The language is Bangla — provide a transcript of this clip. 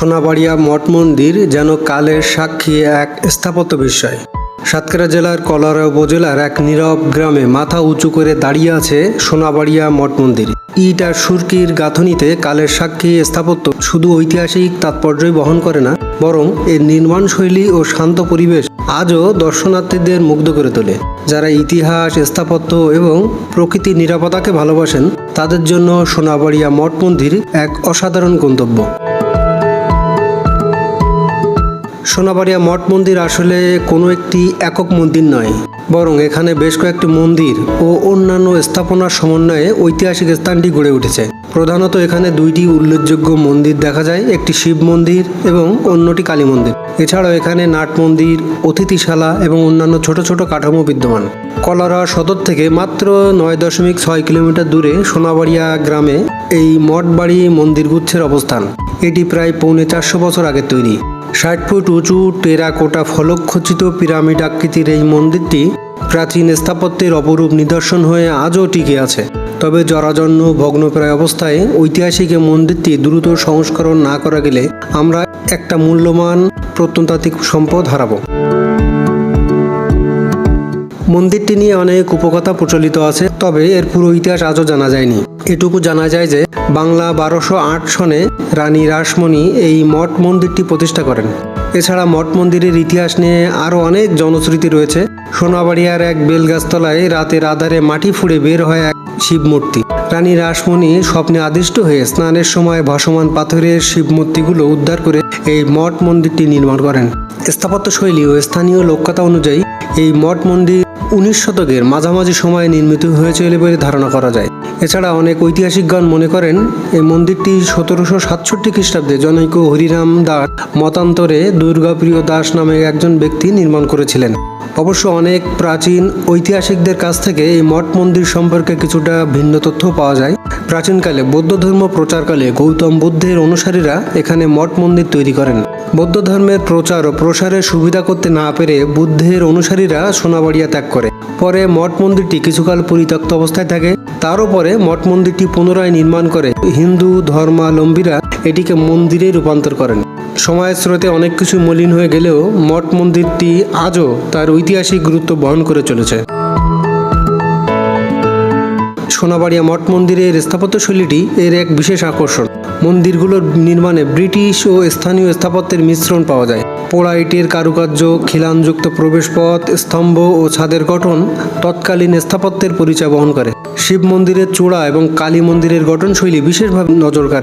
সোনাবাড়িয়া মঠ মন্দির যেন কালের সাক্ষী এক স্থাপত্য বিষয়। সাতক্ষীরা জেলার কলারা উপজেলার এক নীরব গ্রামে মাথা উঁচু করে দাঁড়িয়ে আছে সোনাবাড়িয়া মঠ মন্দির। ইট আর সুরকির গাঁথনিতে কালের সাক্ষী স্থাপত্য শুধু ঐতিহাসিক তাৎপর্যই বহন করে না, বরং এর নির্মাণ শৈলী ও শান্ত পরিবেশ আজও দর্শনার্থীদের মুগ্ধ করে তোলে। যারা ইতিহাস, স্থাপত্য এবং প্রকৃতির নিরাপত্তাকে ভালোবাসেন, তাদের জন্য সোনাবাড়িয়া মঠ মন্দির এক অসাধারণ গন্তব্য। সোনাবাড়িয়া মঠ মন্দির আসলে কোনো একটি একক মন্দির নয়, বরং এখানে বেশ কয়েকটি মন্দির ও অন্যান্য স্থাপনার সমন্বয়ে ঐতিহাসিক স্থানটি গড়ে উঠেছে। প্রধানত এখানে দুইটি উল্লেখযোগ্য মন্দির দেখা যায়, একটি শিব মন্দির এবং অন্যটি কালী মন্দির। এছাড়াও এখানে নাট মন্দির, অতিথিশালা এবং অন্যান্য ছোট ছোট কাঠামো বিদ্যমান। কলারা সদর থেকে মাত্র নয় দশমিক ছয় কিলোমিটার দূরে সোনাবাড়িয়া গ্রামে এই মঠবাড়ি মন্দির গুচ্ছের অবস্থান। এটি প্রায় পৌনে চারশো বছর আগে তৈরি। ষাট ফুট উঁচু টেরাকোটা ফলকখচিত পিরামিড আকৃতির এই মন্দিরটি প্রাচীন স্থাপত্যের অপরূপ নিদর্শন হয়ে আজও টিকে আছে। তবে জরাজন্য, ভগ্নপ্রায় অবস্থায় ঐতিহাসিক মন্দিরটি দ্রুত সংস্করণ না করা গেলে আমরা একটা মূল্যবান প্রত্নতাত্ত্বিক সম্পদ হারাবো। মন্দিরটি নিয়ে অনেক উপকথা প্রচলিত আছে, তবে এর পুরো ইতিহাস আজও জানা যায়নি। এটুকু জানা যায় যে বাংলা বারোশো আট সনে রানী রাসমণি এই মঠ মন্দিরটি প্রতিষ্ঠা করেন। এছাড়া মঠ মন্দিরের ইতিহাস নিয়ে আরও অনেক জনশ্রুতি রয়েছে। সোনাবাড়িয়ার এক বেলগাছতলায় রাতের আধারে মাটি ফুঁড়ে বের হয় এক শিব মূর্তি রানী রাসমণি স্বপ্নে আদিষ্ট হয়ে স্নানের সময় ভাসমান পাথরের শিব মূর্তিগুলো উদ্ধার করে এই মঠ মন্দিরটি নির্মাণ করেন। স্থাপত্য শৈলী ও স্থানীয় লোককথা অনুযায়ী এই মঠ মন্দির উনিশ শতকের মাঝামাঝি সময়ে নির্মিত হয়েছিল বলে ধারণা করা যায়। এছাড়া অনেক ঐতিহাসিকগণ মনে করেন। এই মন্দিরটি সতেরোশো সাতষট্টি খ্রিস্টাব্দে জনৈক হরিরাম দাস মতান্তরে দুর্গাপ্রিয় দাস নামে একজন ব্যক্তি নির্মাণ করেছিলেন। অবশ্য অনেক প্রাচীন ঐতিহাসিকদের কাছ থেকে এই মঠ মন্দির সম্পর্কে কিছুটা ভিন্ন তথ্য পাওয়া যায়। প্রাচীনকালে বৌদ্ধ ধর্ম প্রচারকালে গৌতম বুদ্ধের অনুসারীরা এখানে মঠ মন্দির তৈরি করেন। বৌদ্ধ ধর্মের প্রচার ও প্রসারের সুবিধা করতে না পেরে বুদ্ধের অনুসারীরা সোনাবাড়িয়া ত্যাগ করে। পরে মঠ মন্দিরটি কিছুকাল পরিত্যক্ত অবস্থায় থাকে। তারও পরে মঠ মন্দিরটি পুনরায় নির্মাণ করে হিন্দু ধর্মাবলম্বীরা এটিকে মন্দিরে রূপান্তর করেন। সময়ের স্রোতে অনেক কিছু মলিন হয়ে গেলেও মঠ মন্দিরটি আজও তার ঐতিহাসিক গুরুত্ব বহন করে চলেছে। সোনাবাড়িয়া মঠ মন্দিরের স্থাপত্যশৈলীটি এর এক বিশেষ আকর্ষণ। মন্দিরগুলোর নির্মাণে ব্রিটিশ ও স্থানীয় স্থাপত্যের মিশ্রণ পাওয়া যায়। পোড়া ইটের কারুকার্য, খিলানযুক্ত প্রবেশপথ, স্তম্ভ ও ছাদের গঠন তৎকালীন স্থাপত্যের পরিচয় বহন করে। শিব মন্দিরের চূড়া এবং কালী মন্দিরের গঠনশৈলী বিশেষভাবে নজর কাড়ে।